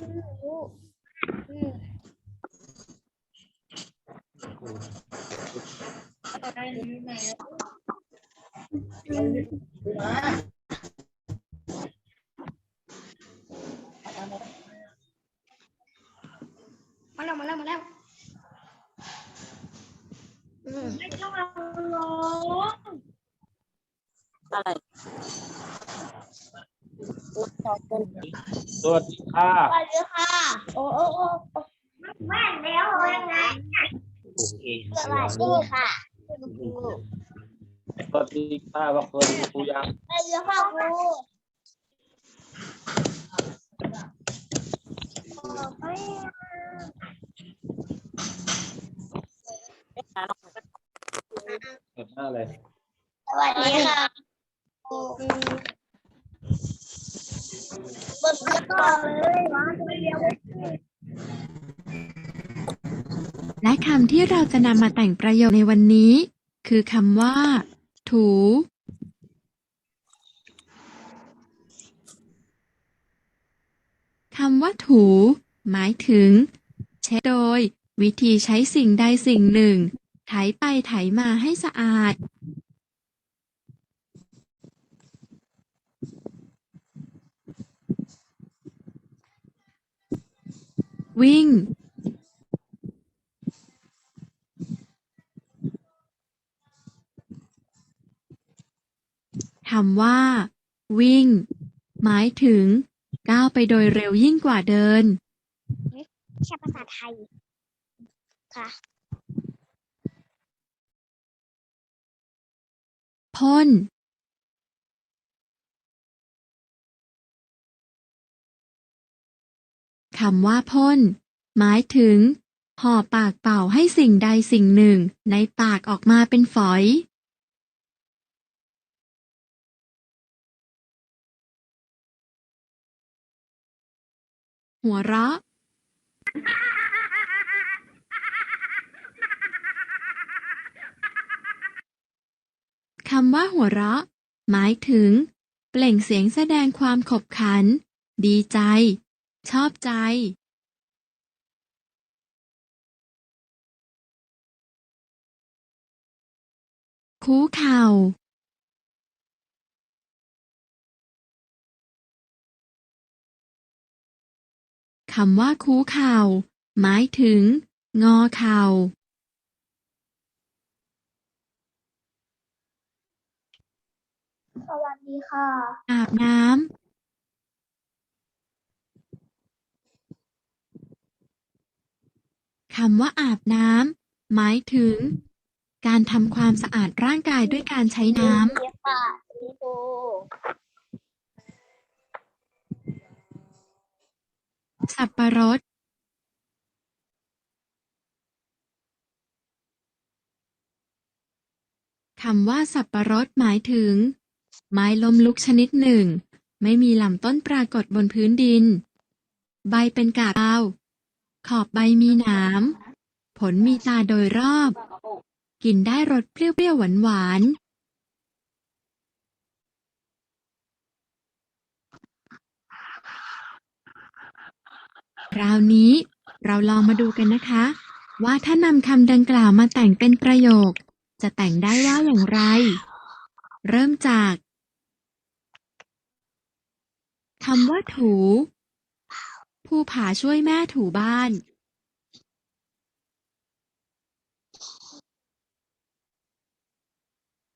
ไมาแล้วมาแล้วมาแล้วไม่ต้องร้อง อะไร สวัสดีค่ะ สวัสดีค่ะ โอ้โอ้โอ้แม่แล้วยังไงผมเองสวัสดีค่ะสวัสดีค่ะว่าเคยดูครูยังสวัสดีค่ะครูเห็นหน้าเลยสวัสดีค่ะบทเรียนต่อเลยมาเรียน และคำที่เราจะนำมาแต่งประโยคในวันนี้ คือคำว่า ถู คำว่าถู หมายถึง เช็ดโดย วิธีใช้สิ่งใดสิ่งหนึ่งไถไปไถมาให้สะอาด วิ่ง คำว่า วิ่ง หมายถึง ก้าวไปโดยเร็วยิ่งกว่าเดินใช้ภาษาไทย ค่ะ พ่น คำว่าพ่น หมายถึง ห่อปากเป่าให้สิ่งใดสิ่งหนึ่งในปากออกมาเป็นฝอย หัวเราะ คำว่าหัวเราะ หมายถึง เปล่งเสียงแสดงความขบขัน ดีใจ ชอบใจคูเข่า คำว่าคูเข่า หมายถึง งอเข่า สวัสดีค่ะ อาบน้ำ คำว่าอาบน้ำหมายถึง การทำความสะอาดร่างกายด้วยการใช้น้ำสับประรดคำว่าสับประรดหมายถึง ไม้ล้มลุกชนิดหนึ่ง ไม่มีลำต้นปรากฏบนพื้นดิน ใบเป็นกาบเา ขอบใบมีหนาม ผลมีตาโดยรอบ กินได้รสเปรี้ยวๆหวานๆคราวนี้เราลองมาดูกันนะคะ ว่าถ้านำคำดังกล่าวมาแต่งเป็นประโยค จะแต่งได้ว่าอย่างไร เริ่มจากคำว่าถู ผู้ผาช่วยแม่ถูบ้าน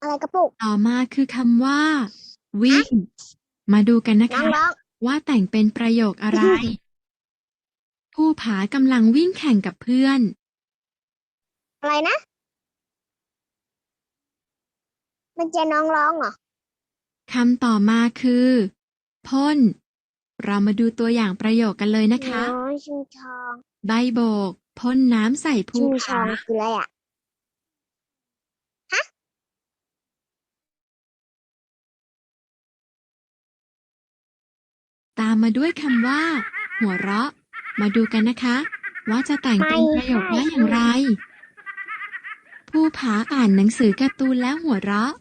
อะไรกระปุกต่อมาคือคำว่า วิ่ง มาดูกันนะน้องคะร้องว่าแต่งเป็นประโยคอะไร ผู้ผากำลังวิ่งแข่งกับเพื่อน อะไรนะ มันเจน้องร้องเหรอคำต่อมาคือ พ่น เรามาดูตัวอย่างประโยคกันเลยนะคะ น้อยชิงชองใบโบกพ่นน้ำใส่ภูชิงชอผางคืออะไรอะ ตามมาด้วยคำว่า หัวเราะ มาดูกันนะคะ ว่าจะแต่งเป็นประโยคว่าอย่างไรผู้ผาอ่านหนังสือการ์ตูนแล้วหัวเราะ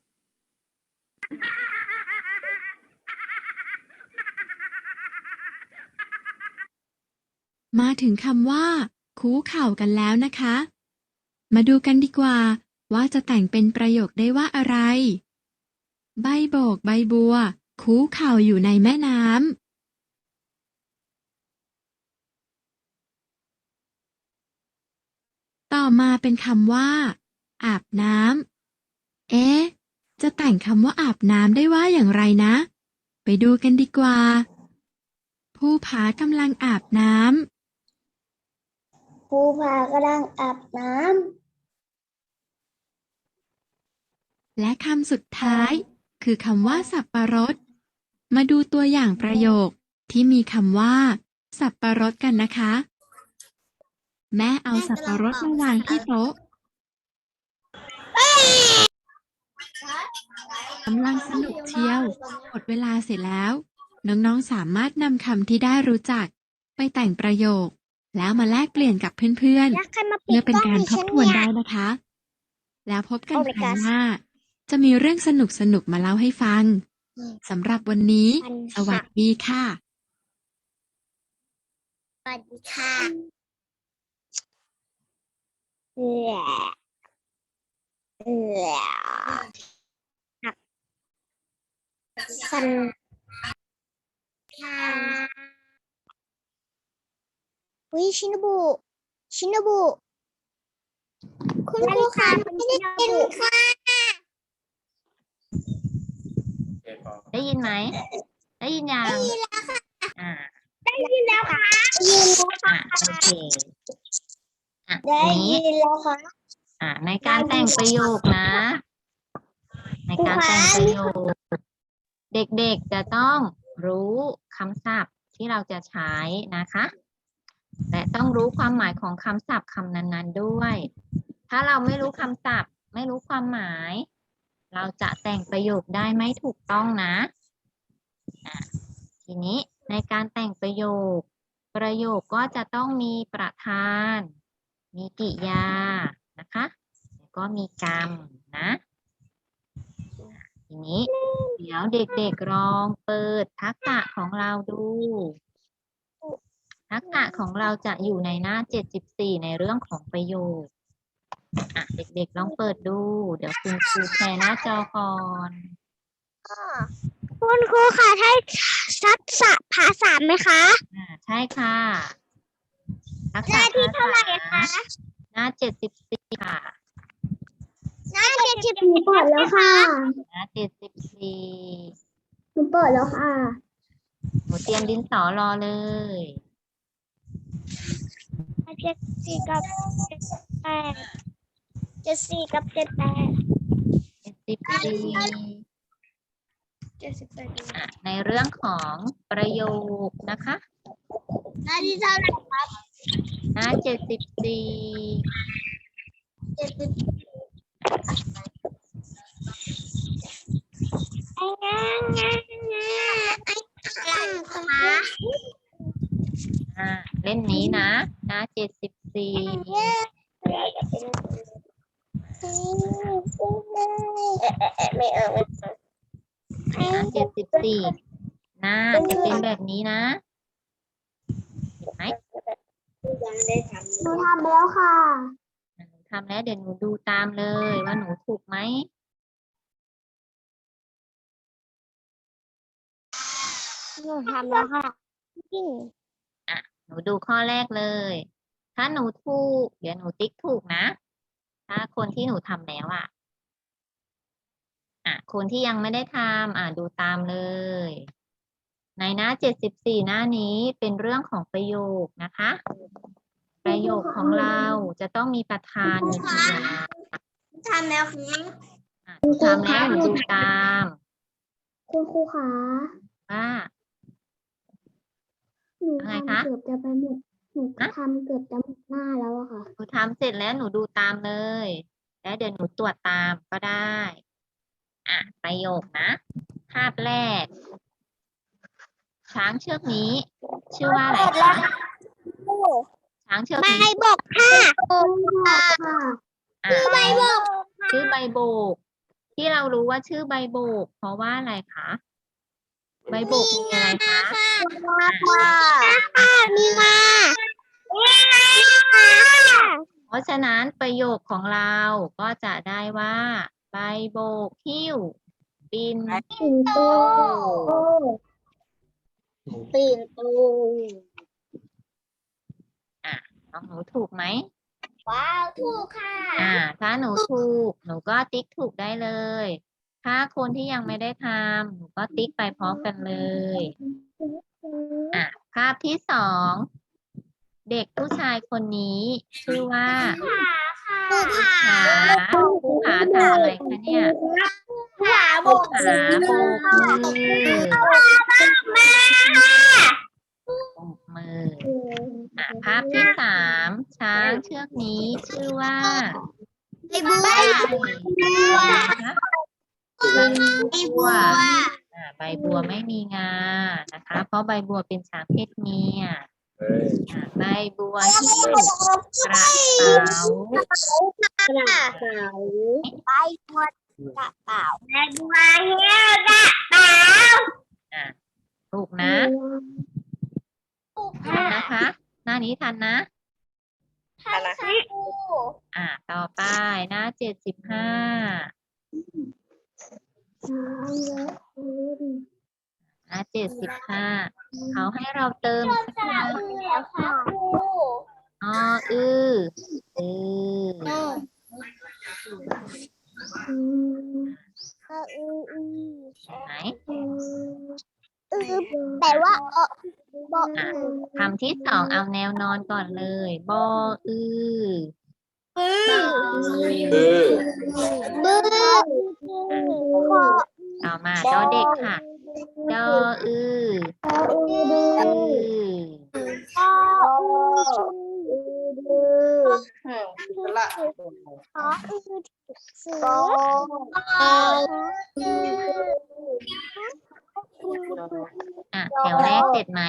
มาถึงคำว่า คูเข่ากันแล้วนะคะ มาดูกันดีกว่า ว่าจะแต่งเป็นประโยคได้ว่าอะไร ใบโบกใบบัว คูเข่าอยู่ในแม่น้ำต่อมาเป็นคำว่า อาบน้ำ เอ๊ะ จะแต่งคำว่าอาบน้ำได้ว่าอย่างไรนะ ไปดูกันดีกว่า ผู้ผากำลังอาบน้ำ ภูผากำลังอาบน้และคำสุดท้าย คือคำว่า สับปะรด มาดูตัวอย่างประโยคที่มีคำว่า สับปะรดกันนะคะ แม่เอาสับปะรดมาวางที่โต๊ะกำลังสนุกเชียวหมดเวลาเสร็จแล้ว น้องๆสามารถนำคำที่ได้รู้จัก ไปแต่งประโยค แล้วมาแลกเปลี่ยนกับเพื่อนำแล้วใครมาๆปิดเพื่อเป็นกล้องการดิทบฉันทวนเนี่ย ได้นะคะ แล้วพบกันโอ้ my ครั้ง gosh หน้า จะมีเรื่องสนุกสนุกๆ มาเล่าให้ฟัง อืม สำหรับวันนี้ปัญสวัสดีค่ะ สวัสดีค่ะเอือเอือครับฟันค่ะ วิชินบุ ชินบุ คุณครูค่ะไม่ได้กินค่ะได้ยินไหม ได้ยินยังได้ยินแล้วค่ะ อ่า ได้ยินแล้วค่ะได้ยินแล้วอ่าค่ะโอเค อะได้ทีนี้ยินแล้วค่ะ อ่า ในการแต่งประโยคนะ ในการแต่งประโยค เด็กๆจะต้องรู้คำศัพท์ที่เราจะใช้นะคะ และต้องรู้ความหมายของคำศัพท์คำนั้นๆด้วย ถ้าเราไม่รู้คำศัพท์ ไม่รู้ความหมาย เราจะแต่งประโยคได้ไม่ถูกต้องนะะทีนี้ในการแต่งประโยค ประโยคก็จะต้องมีประธาน มีกิยานะคะแล้วก็มีกรรมนะทีนี้ เดี๋ยวเด็กๆลองเปิดทักษะของเราดู ทักษะของเราจะอยู่ในหน้า 74 ในเรื่องของประโยคอะเด็กๆลองเปิดดู เดี๋ยวคุณครูแชร์หน้าจอก่อนคุณครูค่ะให้ทักษะภาษาไหมคะอ่าใช่ค่ะทักหษะน้าที่ภาเท่าไหร่ษาคะหน้า 74 ค่ะหน้าเจ็ดสิบหนูเปิดแล้วค่ะหน้า74หนูเปิดแล้วค่ะหนูเตรียมดินสอรอเลย เจ็ดสี่กับเจ็ดแปดเจ็ดสี่กับเจ็ดแปด74เจ็ดสิบแปดอะในเรื่องของประโยคนะคะหน้าที่เท่าไหร่ครับหน้า74เจ็ดสิบไอ้งางงางงาไอ้อะไรคะ อ่า เล่มนี้นะหน้า74ไม่เอาไม่หน้าเจ็ดสิบสี่หน้าจะเป็นแบบนี้นะเห็นไหมยังได้ทำหนูทำแล้วค่ะหนูทำแล้วเดี๋ยวหนูดูตามเลยว่าหนูถูกไหมหนูทำแล้วค่ะจริง หนูดูข้อแรกเลย ถ้าหนูถูก เดี๋ยวหนูติ๊กถูกนะ ถ้าคนที่หนูทำแล้วอะอะ คนที่ยังไม่ได้ทำอะดูตามเลย ในหน้าเจ็ดสิบสี่หน้านี้เป็นเรื่องของประโยคนะคะ ประโยคของเราจะต้องมีประธานมีกริยาทำแล้วค่ะอะหนูทำแล้วหนูดูตาม คุณครูคะว่า หนูอะไรทำคะ เกือบจะไปหมดหนูฮะทำเกือบจะหมดหน้าแล้วอะค่ะ หนูทำเสร็จแล้วหนูดูตามเลย แล้วเดี๋ยวหนูตรวจตามก็ได้ อะ ประโยคนะ ภาพแรก ช้างเชือกนี้ ชื่อว่าอะไรคะช้างเชือกใบนี้บกค่ะอะใบบอกชื่อใบโบก ที่เรารู้ว่าชื่อใบโบก เพราะว่าอะไรคะ ใบโบกมีอะไรคะค่ะค่ะมีงาเพราะฉะนั้นประโยคของเราก็จะได้ว่า ใบโบกหิ้วปินปิ่นโตปิ่นโตน้องหนูถูกไหมว้าว ถูกค่ะ อ่า ถ้าหนูถูก หนูก็ติ๊กถูกได้เลย ถ้าคนที่ยังไม่ได้ทำหนูก็ติ๊กไปพร้อมกันเลย อะ ภาพที่สอง เด็กผู้ชายคนนี้ ชื่อว่าภูผาหาผู้หาทำอะไรคะเนี่ยผาโบผู้กหาโบกมือโบกมืออะภาพที่สามช้างเชือกนี้ชื่อว่าไอบั บบัวไม่มีงา นะคะ เพราะใบบัวเป็นช้างเพศเมียเฮ้ยอ่าใบบัวหิ้วกระเป๋ากระเป๋าใบบัวกระเป๋าใบบัวเฮียกระเป๋าอ่าถูกนะทันนะคะ หน้านี้ทันนะทันค่ะอ่าต่อไปหน้าเจ็ดสิบห้าห น้าเจ็ดสิบห้าเขาให้เราเติมสักอย่างแล้วค่ะครูออืออือเอออืออือไหนอือแต่ว่าเออบอกอะคำที่สองเอาแนวนอนก่อนเลยบออืออือ คือ บื้อคอต่อมาดอเด็กค่ะดออืออืออือคออือดือขออือสืออืออ่ะแถวแรกเสร็จไหม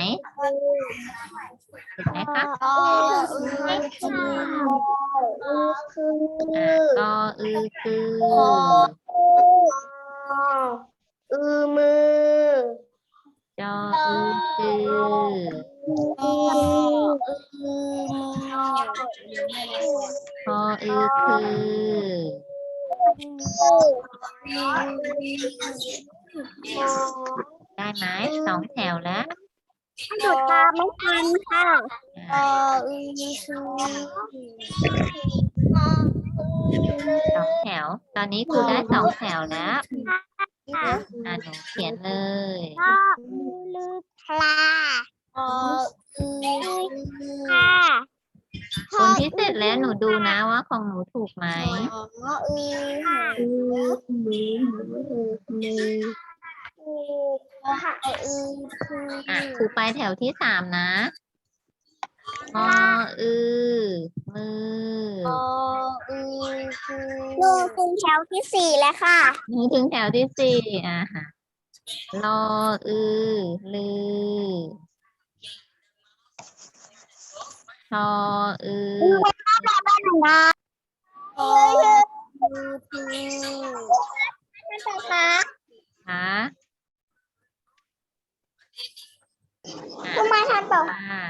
เสร็จไหมคะอ๋อไม่ค่ะอือคืออะกออือคืออือมือจออือคืออืออือพออือคือ ได้ไหมสองแถวแล้วหนูตามไม่ทันค่ะอะอือคือสองแถว ตอนนี้ครูได้สองแถวแล้วอะหนูเขียนเลยพ่ออือลือคลาออือค่ะ คนที่เสร็จแล้วหนูดูนะว่าของหนูถูกไหมอ๋ออืออือมือมือมือค่ะอือคืออะครูไปแถวที่สามนะมออือมือออือคือหนูถึงแถวที่สี่แล้วค่ะหนูถึงแถวที่สี่อะฮะรออือลือ ช ออือนะออือคือนั่นต่อคะคะอะทำไมทันต่อค่ะ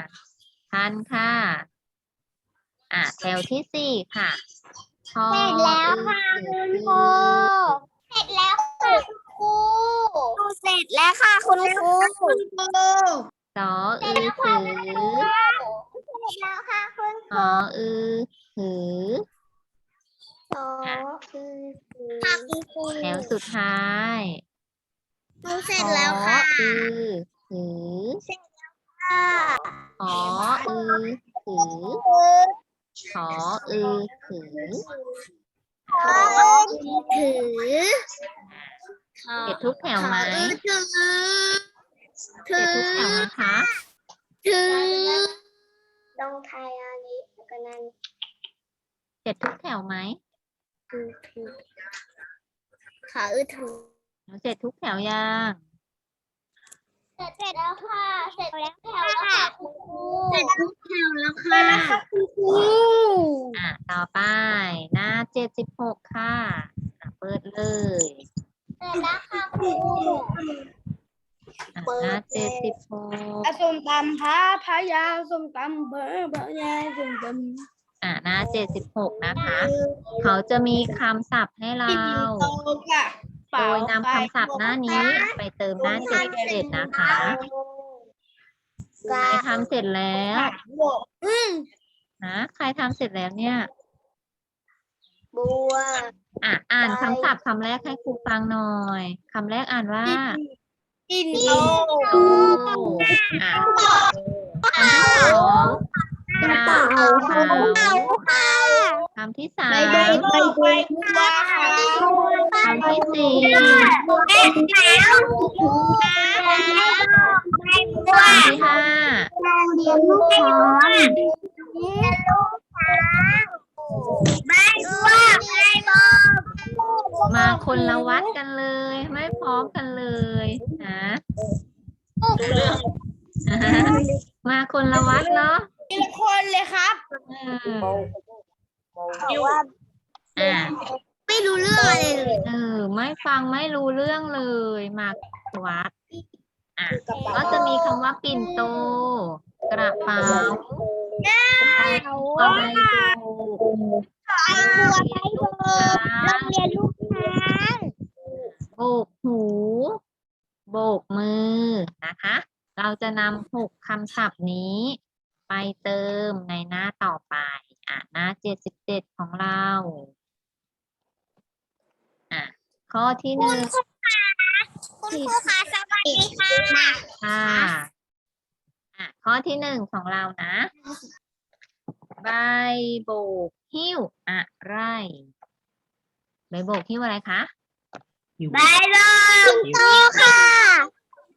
ทันค่ะ อะแถวที่สี่ค่ะชอเสร็จแล้วค่ะอือคุณครูเสร็จแล้วค่ะคุณครูเสร็จแล้วค่ะคุณครูคุณครูสออือถือเส ร็จแล้วค่ะคุณหออือถือสองคือค่ะคุณครูแถวสุดท้ายหนูเสร็จแล้วค่ะหออือถือค่ะหออือถือหออือถือขอถือเก็บทุกแถวไหมถือเก็บทุกแถวนะคะถือ ต้องทายอันนี้แล้วก็นั่นเก็บทุกแถวไหมถือถือขาอือถือหนูเสร็จทุกแถวยังเสร็จแล้วค่ะ เสร็จแล้วแถวแล้วค่ะคุณครูเสร็จทุกแถวแล้วค่ะคุณครูอะต่อไปหน้าเจ็ดสิบหกค่ะอะเปิดเลย เสร็จแล้วค่ะครูอะ หน้าเจ็ดสิบหกส้มตำพระพายาส้มตำเบอร์เบอร์ยาส้มตำอะหน้าเจ็ดสิบหกนะคะ เขาจะมีคำศัพท์ให้เราค่ะโดยนำคำศัพท์หน้านี้ไปเติมหน้าเจ็ดเจ็ดนะคะใครทำเสร็จแล้วอืมนะใครทำเสร็จแล้วเนี่ย บัว อะอ่านคำศัพท์คำแรกให้ครูฟังหน่อยคำแรกอ่านว่า อินโตโตอะคำที่สองกระเขาคำที่สามใบใบใบบัวคำที่สี่ใบแล้วใบบัวคำที่ห้าเรียนลูกช้างเรียนลูกช้างใบบัวใบบัว มาคนละวัดกันเลย ไม่พร้อมกันเลยนะมาคนละวัดเนาะทีละคนเลยครับเออว่าอะไม่รู้เรื่องอะไรเลยเออ ไม่ฟังไม่รู้เรื่องเลย มาวัดอะก็จะมีคำว่าปิ่นโต กระเป๋าก็ใบโบกไอ้บัวไอ้บัวโรงเรียนลูกช้างโบกหู โบกมือนะคะ เราจะนำหกคำศัพท์นี้ ไปเติมในหน้าต่อไปอะหน้าเจ็ดสิบเจ็ดของเราอะข้อที่หนึ่งคุณครูคะสวัสดีค่ะ ค่ะ ข้อที่หนึ่งของเรานะ ใบโบกหิ้วอะไร ใบโบกหิ้วอะไรคะบายบายโตค่ะ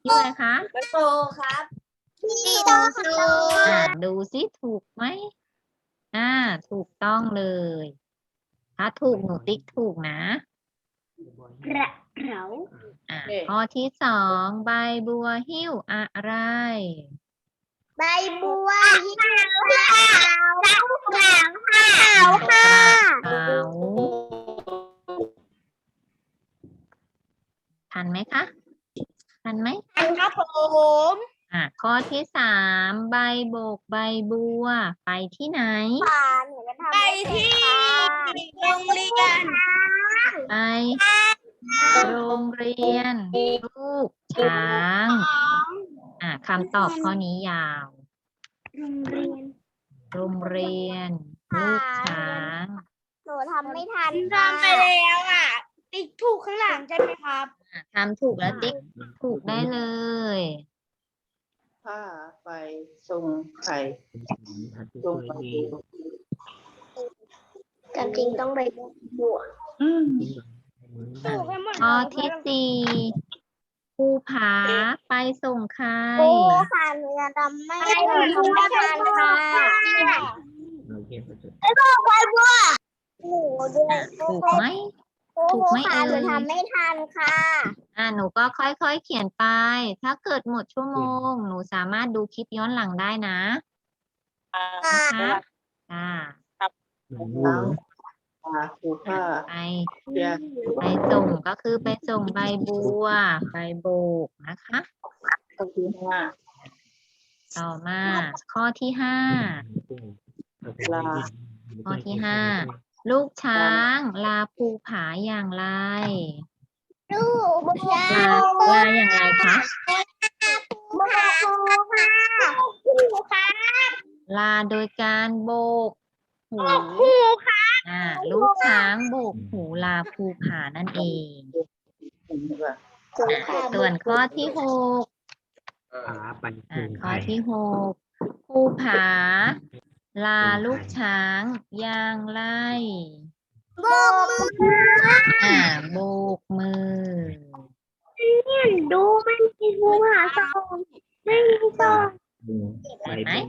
หิ้วอะไรคะโตครับพี่โตค่ะอะดูสิถูกไหมอ่า ถูกต้องเลย ถ้าถูกหนูติ๊กถูกนะกระเราอะข้อที่สองใบบัวหิ้วอะไร ใบบัวที่ขาวขาวขาวขาวค่ะทันไหมคะทันไหมทันครับผมอะข้อที่สามใบโบกใบบัว ไปที่ไหน ไปที่โรงเรียน ไปโรงเรียน คำตอบข้อนี้ยาว โรงเรียนโรงเรียน ลูกช้าง หนูทำไม่ทันทำไปแล้วอะ ติ๊กถูกข้างหลังใช่ไหมครับอะทำถูกแล้วติ๊กถูกได้เลย ผ้าไฟทรงไข่ทรงไข่จริงต้องไปบวกอืมถูกไปหมดข้อที่สี่ ภูผาไปส่งใครโอ้ค่ะหนูจะทำไม่หนูทำไม่ทันค่ะไอ้บอกไว้บัวหนูด้วยถูกไหมโอ้ถูกไหมค่ะหเอ่นูยทำไม่ทันค่ะ อ่าหนูก็ค่อยๆเขียนไป ถ้าเกิดหมดชั่วโมง หนูสามารถดูคลิปย้อนหลังได้นะนะคะอ่าน้ำ ผ้าผูกผ้าไปเปียกไปส่งก็คือไปส่งใบบัวใบโบกนะคะก็คือห้าต่อมา ข้อที่ห้าลา ข้อที่ห้าลูกช้างลาภูผาอย่างไร ลูกบัวลาลาอย่างไรคะบัวค่ะครูค่ะลาโดยการโบกหู ครูค่ะ อ่าลูกช้างโบกหูลาภูผานั่นเองเห็นไหมอะส่วนข้อที่หกอ่าไปอะข้อที่หกภูผา ลาลูกช้างอย่างไรโบกมือค่ะอ่าโบกมือ ดูมันมีครูหาสองไม่มีสองใบไหมบั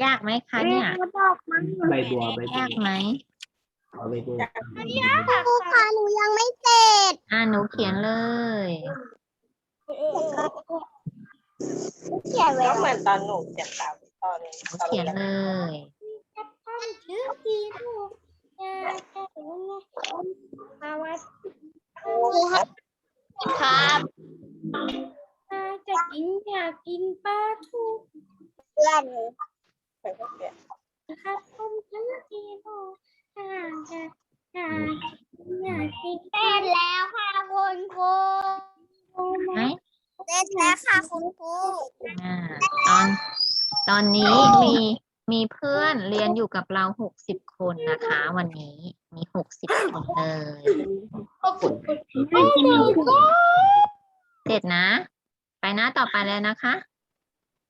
วยากไหมคะเนี่ยบอกมัน ใบบัวใบบัวยากไหม เอาใบบัวครูค่ะหนูยังไม่เสร็จอ่าหนูเขียนเลย เขียนไว้เหมือนตอนหนูเจ็บตาตอนหนูเขียนเลยชื่อทีถูกมาวัดครูครับครับกินปลาทูเพื่อนครับผมทั้งที โมห่างกันห่างอยากกินเต้นแล้วค่ะคุณครูไหมเต้นแล้วค่ะคุณครูอ่าตอนตอนนี้มีมีเพื่อนเรียนอยู่กับเราหกสิบคนนะคะ วันนี้มีหกสิบคนเลยไม่กินเสร็จนะ ไปหน้าต่อไปเลยนะคะ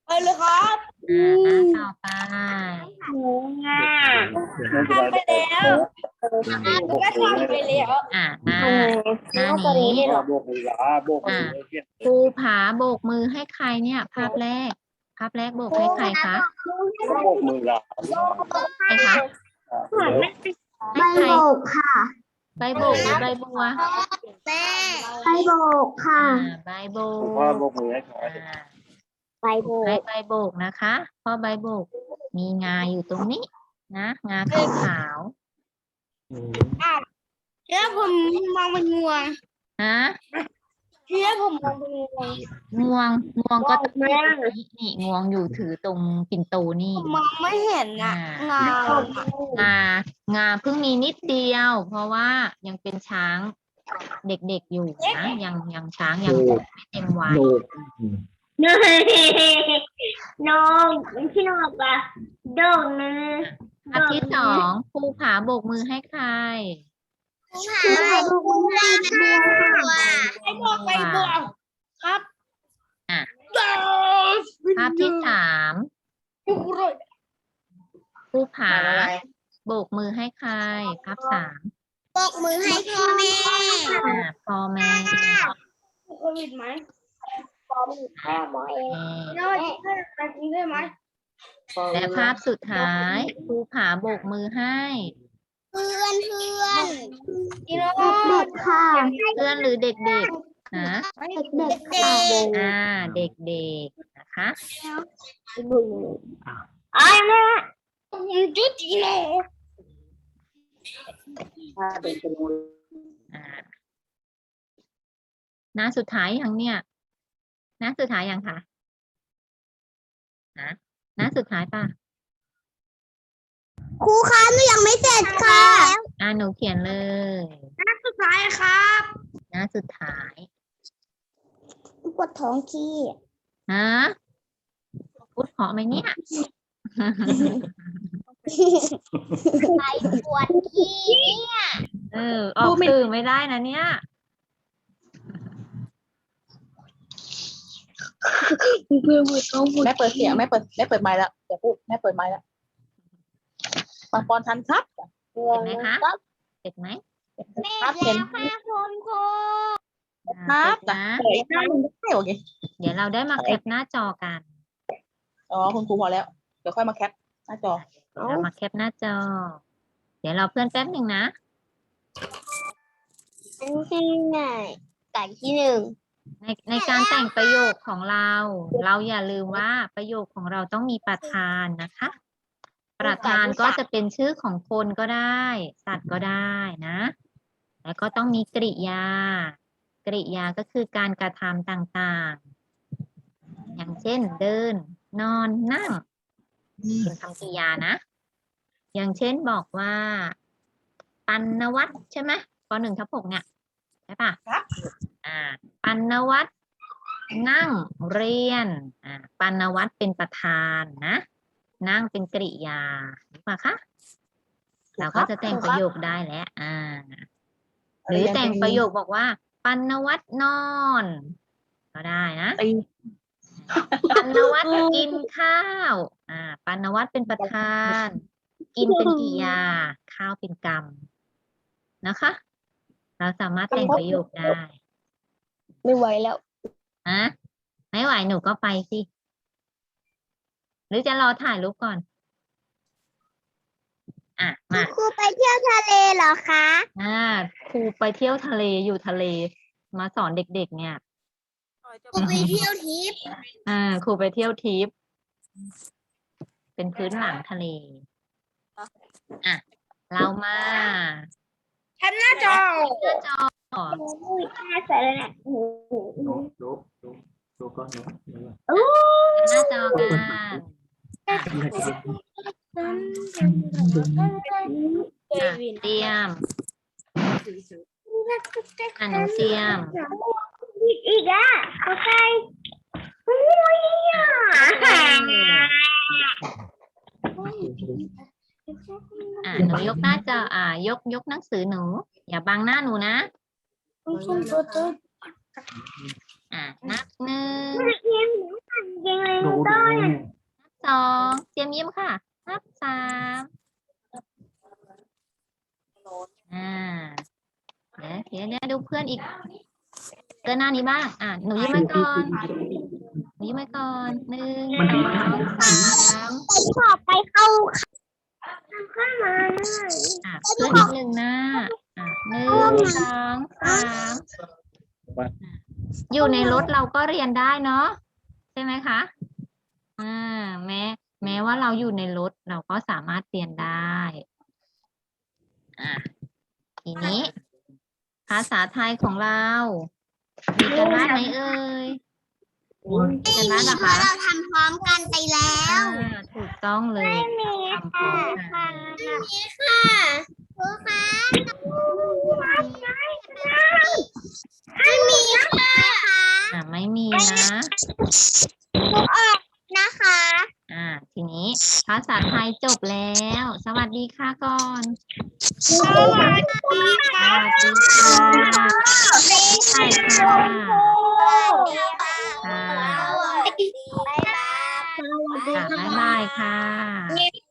ไปเลยครับอ่าหน้าต่อไปหมูง่าทำไปแล้วก็ทำไปแล้วอ่าหน้าหน้านี้โบกมือลาโบกมือเพี้ยนภูผาโบกมือให้ใครเนี่ย ภาพแรก ภาพแรกโบกให้ใครคะโบกมือลาใครคะใบให้ใครโบกค่ะ ใบโบกหรือใบบัวแม่ใบโบกค่ะอ่าใบโบผมกว่าโบกมือให้เขาอ่าใบโบให้ใบโบกนะคะเพราะใบโบกมีงาอยู่ตรงนี้นะงาขาวอืมแล้วผมมองเป็นงวงๆนะแล้วผมมองเป็นงวงงวงงวงก็ต้องอยู่ตรงนี้นี่งวงอยู่ถือตรงปิ่นโตนี่มองไม่เห็นนะงา งางาเพิ่งมีนิดเดียว เพราะว่ายังเป็นช้างเด็กๆอยู่นะยังยังช้างยังไม่เต็มวัยโนก น้องพี่น้องปะโดนนะอันที่สองภูผาโบกมือให้ใครใบบุญให้บัวใบบัวใบบัวครับอะภาพที่สามภูผาอะไรโบกมือให้ใครภาพสามปกมือให้พ่อแม่อ่าพ่อแม่ โควิดไหม ปอมแค่หมอเองแม่แล้วให้ไปกรุงเทพไหมและภาพสุดท้ายภูผาโบกมือให้ เพื่อนเพื่อนเด็กค่ะเพื่อนหรือเด็กๆนะเด็กเด็กอ่าเด็กๆนะคะไอ้แม่จุดจีโน่ถ้าเป็นจมูกอ่าหน้าสุดท้ายยังเนี่ยห น้าสุดท้ายยังคะนะหน้าสุดท้ายป่ะครูคะหนูยังไม่เสร็จค่ะอ่าหนูเขียนเลยสุดท้ายครับหน้าสุดท้ายปวดท้องขี้ฮะพูดเพราะไหมเนี่ยไปปวดขี้เนี่ยเออออกสื่อไม่ได้นะเนี่ย แม่เปิดเสียงแม่เปิดแม่เปิดไมค์แล้วอย่าพูดแม่เปิดไมค์แล้วปังปอนทันครับเห็นไหมคะเสร็จไหมครับเห็นค่ะคุณครูอ่าครับเสร็จนะเปิดอีกหน้าหนึ่งได้โอเคเดี๋ยวเราได้มาแคปหน้าจอกันอ๋อคุณครูพอแล้วเดี๋ยวค่อยมาแคปหน้าจอเรามาแคปหน้าจอ เดี๋ยวเราเพื่อนแป๊บหนึ่งนะอันที่ไหนแต่ที่หนึ่ง ในในการแต่งประโยคของเรา เราอย่าลืมว่าประโยคของเราต้องมีประธานนะคะ ประธานก็จะเป็นชื่อของคนก็ได้ สัตว์ก็ได้นะ แล้วก็ต้องมีกริยา กริยาก็คือการกระทำต่างๆ อย่างเช่น เดิน นอนนั่งเป็นคำกริยานะ อย่างเช่นบอกว่า ปันวัตใช่ไหมปหนึ่งทับหกเนี่ย ใช่ปะครับ อ่า ปันวัตนั่งเรียน อ่า ปันวัตเป็นประธานนะ นั่งเป็นกริยาหรือเปล่าคะ เราก็จะแต่งประโยคได้แล้ว อ่า หรือแต่งประโยคบอกว่า ปันวัตนอน ก็ได้นะตีปันวัตกินข้าว อ่า ปันวัตเป็นประธาน กินเป็นกริยา ข้าวเป็นกรรมนะคะ เราสามารถแต่งประโยคได้ไม่ไหวแล้วฮะไม่ไหวหนูก็ไปสิ หรือจะรอถ่ายรูปก่อน อะมาครูไปเที่ยวทะเลเหรอคะ อ่าครูไปเที่ยวทะเลอยู่ทะเล มาสอนเด็กๆ เนี่ยครูไปเที่ยวทิพย์อ่าครูไปเที่ยวทริปเป็นพื้นหลังทะเล อะ เรามา แคปหน้าจอหน้าจอแค่ใส่แล้วเนี่ยโนกโนกโนกตัวก้อนเนาะหน้าจอกันอะอะเตรียมอะหนูเตรียมอีกอะเข้าใจอุ้ยอะ อะหนูยกหน้าจออะยกยกหนังสือหนู อย่าบังหน้าหนูนะคุณตัวตัวอะนับหนึ่งยังยังไงดูต้ดูนสองเตรียมยิ้มค่ะ นับสามอ่าเดี๋ยวเดี๋ยวเดี๋ยวดูเพื่อนอีกเจอหน้านี้บ้าง อะหนูยิ้มไว้ก่อนหนูยิ้มไว้ก่อนหนึ่งสองสามขอไปเข้าเข้ามาอะเพื่อนอีกหนึ่งหน้าอะหนึ่งสองสามอยู่ในรถเราก็เรียนได้เนาะใช่ไหมคะอ่าแม้แม้ว่าเราอยู่ในรถเราก็สามารถเรียนได้อะทีนี้ ภาษาไทยของเรา มีกันบ้านไหมเอ่ย มีกันบ้านเหรอคะเราทำพร้อมกันไปแล้วอ่าถูกต้องเลยทำพร้อมกันนี่ค่ะครูคะไม่มีค่ะอ่าไม่มีนะครูออกนะคะอ่าทีนี้ภาษาไทยจบแล้ว สวัสดีค่ะก่อนสวัสดีค่ะ สวัสดีค่ะใช่ค่ะค่ะ บ๊ายบายค่ะ บ๊ายบายค่ะ